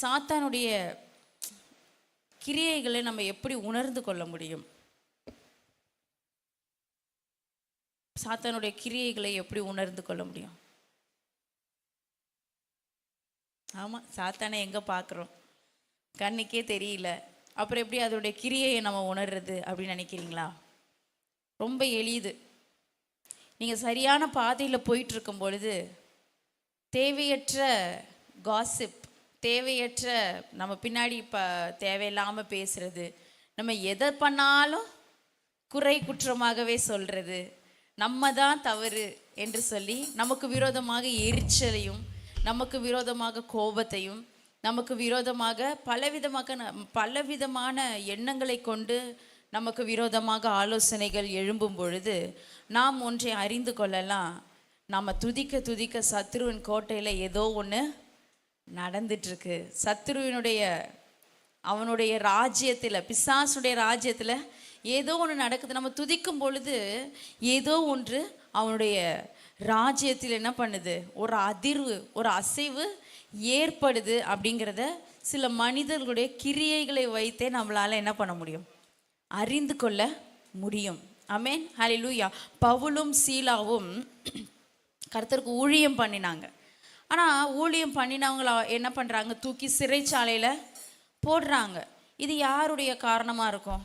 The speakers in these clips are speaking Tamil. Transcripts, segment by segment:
சாத்தானுடைய கிரியைகளை நம்ம எப்படி உணர்ந்து கொள்ள முடியும்? சாத்தானுடைய கிரியைகளை எப்படி உணர்ந்து கொள்ள முடியும்? ஆமாம் சாத்தானை எங்கே பார்க்குறோம் கண்ணுக்கே தெரியல. அப்புறம் எப்படி அதோடைய கிரியையை நம்ம உணர்றது அப்படின்னு நினைக்கிறீங்களா? ரொம்ப எளிது. நீங்கள் சரியான பாதையில் போயிட்டு இருக்கும் பொழுது தேவையற்ற காசிப் தேவையற்ற நம்ம பின்னாடி இப்போ தேவையில்லாமல் பேசுறது நம்ம எதை பண்ணாலும் குறை குற்றமாகவே சொல்றது நம்ம தான் தவறு என்று சொல்லி நமக்கு விரோதமாக எரிச்சலையும் நமக்கு விரோதமாக கோபத்தையும் நமக்கு விரோதமாக பலவிதமாக பலவிதமான எண்ணங்களை கொண்டு நமக்கு விரோதமாக ஆலோசனைகள் எழும்பும் பொழுது நாம் ஒன்றை அறிந்து கொள்ளலாம். நம்ம துதிக்க துதிக்க சத்ருவின் கோட்டையில் ஏதோ ஒன்று நடந்துட்டுருக்கு. சத்ருவினுடைய அவனுடைய ராஜ்யத்தில் பிசாசுடைய ராஜ்யத்தில் ஏதோ ஒன்று நடக்குது. நம்ம துதிக்கும் பொழுது ஏதோ ஒன்று அவனுடைய ராஜ்யத்தில் என்ன பண்ணுது? ஒரு அதிர்வு ஒரு அசைவு ஏற்படுது அப்படிங்கிறத சில மனிதர்களுடைய கிரியைகளை வைத்தே நம்மளால் என்ன பண்ண முடியும்? அறிந்து கொள்ள முடியும். அமேன் ஹலிலூயா பவுலும் சீலாவும் கருத்தருக்கு ஊழியம் பண்ணினாங்க. ஆனால் ஊழியம் பண்ணினவங்கள என்ன பண்ணுறாங்க தூக்கி சிறைச்சாலையில் போடுறாங்க. இது யாருடைய காரணமாக இருக்கும்?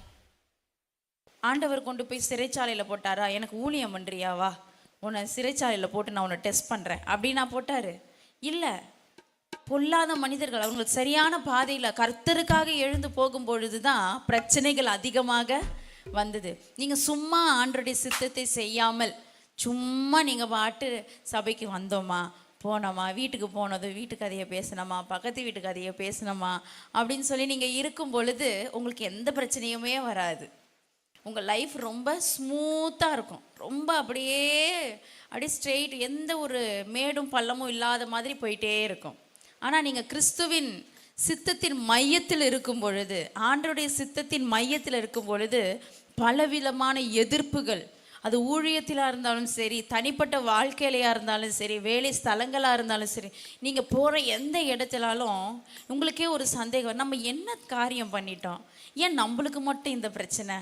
ஆண்டவர் கொண்டு போய் சிறைச்சாலையில் போட்டாரா? எனக்கு ஊழியம் பண்ணுறியா வா உன்னை சிறைச்சாலையில் போட்டு நான் உன்னை டெஸ்ட் பண்ணுறேன் அப்படின்னா போட்டார். இல்லை பொல்லாத மனிதர்கள் அவங்களுக்கு சரியான பாதையில் கர்த்தருக்காக எழுந்து போகும் பொழுது தான் பிரச்சனைகள் அதிகமாக வந்தது. நீங்கள் சும்மா ஆண்டருடைய சித்தத்தை செய்யாமல் சும்மா நீங்கள் பாட்டு சபைக்கு வந்தோமா? போனோமா வீட்டுக்கு போனதும் வீட்டு கதையை பேசினோமா பக்கத்து வீட்டு கதையை பேசினோமா அப்படின்னு சொல்லி நீங்கள் இருக்கும் பொழுது உங்களுக்கு எந்த பிரச்சனையுமே வராது. உங்கள் லைஃப் ரொம்ப ஸ்மூத்தாக இருக்கும். ரொம்ப அப்படியே அப்படியே ஸ்ட்ரெயிட் எந்த ஒரு மேடும் பள்ளமும் இல்லாத மாதிரி போயிட்டே இருக்கும். ஆனால் நீங்கள் கிறிஸ்துவின் சித்தத்தின் மையத்தில் இருக்கும் பொழுது ஆண்டருடைய சித்தத்தின் மையத்தில் இருக்கும் பொழுது பலவிதமான எதிர்ப்புகள் அது ஊழியத்திலாக இருந்தாலும் சரி தனிப்பட்ட வாழ்க்கையிலையாக இருந்தாலும் சரி வேலை ஸ்தலங்களாக இருந்தாலும் சரி நீங்கள் போகிற எந்த இடத்துலாலும் உங்களுக்கே ஒரு சந்தேகம் நம்ம என்ன காரியம் பண்ணிட்டோம்? ஏன் நம்மளுக்கு மட்டும் இந்த பிரச்சனை?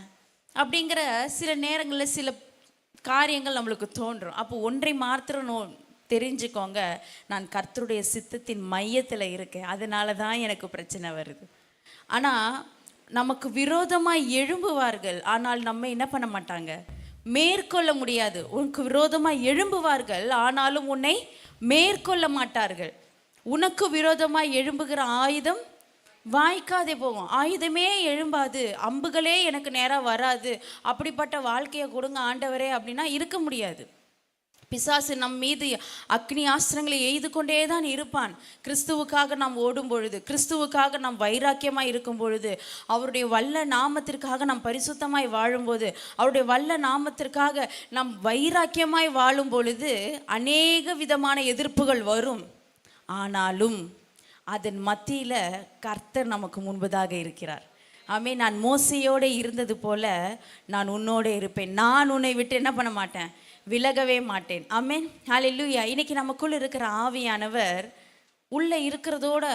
அப்படிங்கிற சில நேரங்களில் சில காரியங்கள் நம்மளுக்கு தோன்றும். அப்போ ஒன்றை மாத்திரம் தெரிஞ்சுக்கோங்க. நான் கர்த்தருடைய சித்தத்தின் மையத்தில் இருக்கேன். அதனால தான் எனக்கு பிரச்சனை வருது. ஆனால் நமக்கு விரோதமாக எழும்புவார்கள். ஆனால் நம்ம என்ன பண்ண மாட்டாங்க? மேற்கொள்ள முடியாது. உனக்கு விரோதமாக எழும்புவார்கள் ஆனாலும் உன்னை மேற்கொள்ள மாட்டார்கள். உனக்கு விரோதமாக எழும்புகிற ஆயுதம் வாய்க்காதே போகும். ஆயுதமே எழும்பாது. அம்புகளே எனக்கு நேராக வராது. அப்படிப்பட்ட வாழ்க்கையை கொடுங்க ஆண்டவரே அப்படின்னா இருக்க முடியாது. பிசாசு நம் மீது அக்னி ஆஸ்திரங்களை எய்து கொண்டே தான் இருப்பான். கிறிஸ்துவுக்காக நாம் ஓடும் பொழுது கிறிஸ்துவுக்காக நாம் வைராக்கியமாக இருக்கும் பொழுது அவருடைய வல்ல நாமத்திற்காக நாம் பரிசுத்தமாய் வாழும்போது அவருடைய வல்ல நாமத்திற்காக நாம் வைராக்கியமாய் வாழும் பொழுது அநேக விதமான எதிர்ப்புகள் வரும். ஆனாலும் அதன் மத்தியில் கர்த்தர் நமக்கு முன்பதாக இருக்கிறார். ஆமே நான் மோசையோடு இருந்தது போல நான் உன்னோட இருப்பேன். நான் உன்னை விட்டு என்ன பண்ண மாட்டேன்? விலகவே மாட்டேன். ஆமென் லூயா இன்னைக்கு நமக்குள்ள இருக்கிற ஆவியானவர் உள்ளே இருக்கிறதோட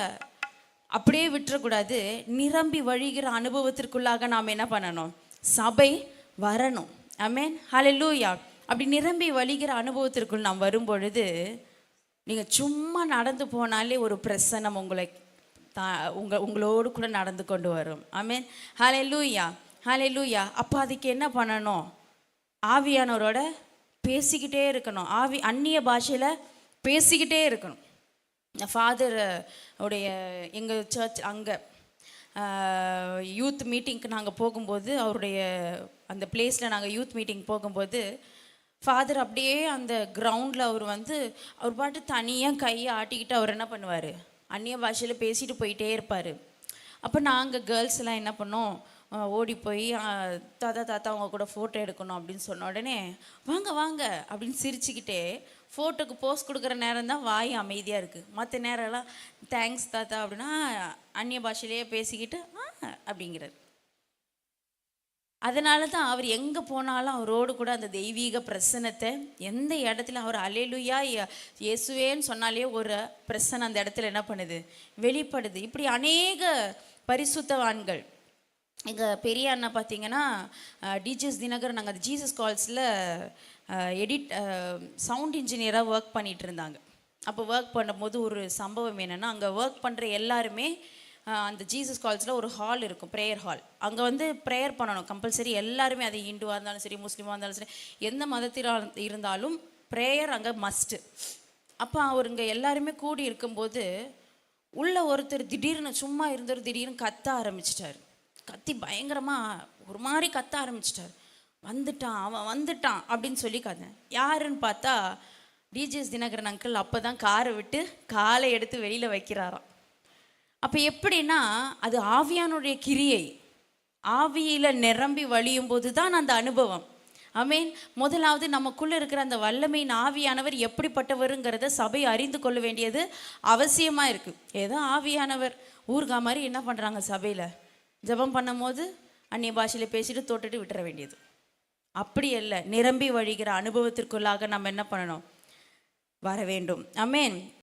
அப்படியே விட்டுறக்கூடாது. நிரம்பி வழிகிற அனுபவத்திற்குள்ளாக நாம் என்ன பண்ணணும்? சபை வரணும். ஆமென் லூயா அப்படி நிரம்பி வழிகிற அனுபவத்திற்குள் நாம் வரும் பொழுது நீங்கள் சும்மா நடந்து போனாலே ஒரு பிரசனம் உங்களை தா உங்க உங்களோடு கூட நடந்து கொண்டு வரும். அமேன் ஹாலே லூயா ஹாலே லூயா அப்போ அதுக்கு என்ன பண்ணணும்? ஆவியானவரோட பேசிக்கிட்டே இருக்கணும். ஆவி அந்நிய பாஷையில் பேசிக்கிட்டே இருக்கணும். ஃபாதர் உடைய எங்கள் சர்ச் அங்கே யூத் மீட்டிங்க்கு நாங்கள் போகும்போது அவருடைய அந்த பிளேஸில் நாங்கள் யூத் மீட்டிங் போகும்போது ஃபாதர் அப்படியே அந்த கிரவுண்டில் அவர் வந்து அவர் பாட்டு தனியாக கையை ஆட்டிக்கிட்டு அவர் என்ன பண்ணுவார்? அந்நிய பாஷையில் பேசிட்டு போயிட்டே இருப்பார். அப்போ நாங்கள் கேர்ள்ஸ் எல்லாம் என்ன பண்ணோம்? ஓடி போய் தாத்தா தாத்தா அவங்க கூட ஃபோட்டோ எடுக்கணும் அப்படின்னு சொன்ன உடனே வாங்க வாங்க அப்படின்னு சிரிச்சுக்கிட்டே ஃபோட்டோக்கு போஸ் கொடுக்குற நேரம் தான் வாய் அமைதியாக இருக்குது மற்ற நேரம்லாம் தேங்க்ஸ் தாத்தா அப்படின்னா அந்நிய பாஷையிலேயே பேசிக்கிட்டு ஆ அப்படிங்கிறார். அதனால தான் அவர் எங்கே போனாலும் அவரோடு கூட அந்த தெய்வீக பிரசனத்தை எந்த இடத்துல அவர் அலையிலுயா இயேசுவேன்னு சொன்னாலே ஒரு பிரசனை அந்த இடத்துல என்ன பண்ணுது? வெளிப்படுது. இப்படி அநேக பரிசுத்தவான்கள் எங்கள் பெரிய அண்ணா பார்த்தீங்கன்னா டிஜிஎஸ் தினகர் நாங்கள் ஜீசஸ் கால்ஸில் எடிட் சவுண்ட் இன்ஜினியராக ஒர்க் பண்ணிகிட்டு இருந்தாங்க. அப்போ ஒர்க் பண்ணும்போது ஒரு சம்பவம் என்னென்னா அங்கே ஒர்க் பண்ணுற எல்லாருமே அந்த ஜீசஸ் கால்ஸில் ஒரு ஹால் இருக்கும் ப்ரேயர் ஹால் அங்கே வந்து ப்ரேயர் பண்ணணும் கம்பல்சரி எல்லாருமே அது ஹிந்துவாக இருந்தாலும் சரி முஸ்லீமாக இருந்தாலும் சரி எந்த மதத்திலாக இருந்தாலும் ப்ரேயர் அங்கே மஸ்ட்டு அப்போ அவருங்க எல்லாருமே கூடி இருக்கும்போது உள்ள ஒருத்தர் திடீர்னு சும்மா இருந்தவர் திடீர்னு கத்த ஆரம்பிச்சிட்டார். கத்தி பயங்கரமாக ஒரு மாதிரி கத்த ஆரம்பிச்சிட்டாரு. வந்துட்டான் அவன் வந்துட்டான் அப்படின்னு சொல்லி கத்தேன் யாருன்னு பார்த்தா டிஜிஎஸ் தினகரன் அங்கிள் அப்போ தான் காரை விட்டு காலை எடுத்து வெளியில் வைக்கிறாராம். அப்போ எப்படின்னா அது ஆவியானுடைய கிரியை. ஆவியில் நிரம்பி வழியும் போது தான் அந்த அனுபவம். அமீன் முதலாவது நமக்குள்ளே இருக்கிற அந்த வல்லமையின் ஆவியானவர் எப்படிப்பட்டவருங்கிறத சபை அறிந்து கொள்ள வேண்டியது அவசியமாக இருக்குது ஏதோ ஆவியானவர். ஊர்கா மாதிரி என்ன பண்ணுறாங்க சபையில்? ஜெபம் பண்ணும்போது அந்நிய பாஷையில் பேசிட்டு தொட்டுட்டு விட்டுற வேண்டியது. அப்படி இல்லை நிரம்பி வழிகிற அனுபவத்திற்குள்ளாக நம்ம என்ன பண்ணணும்? வர வேண்டும். அமேன்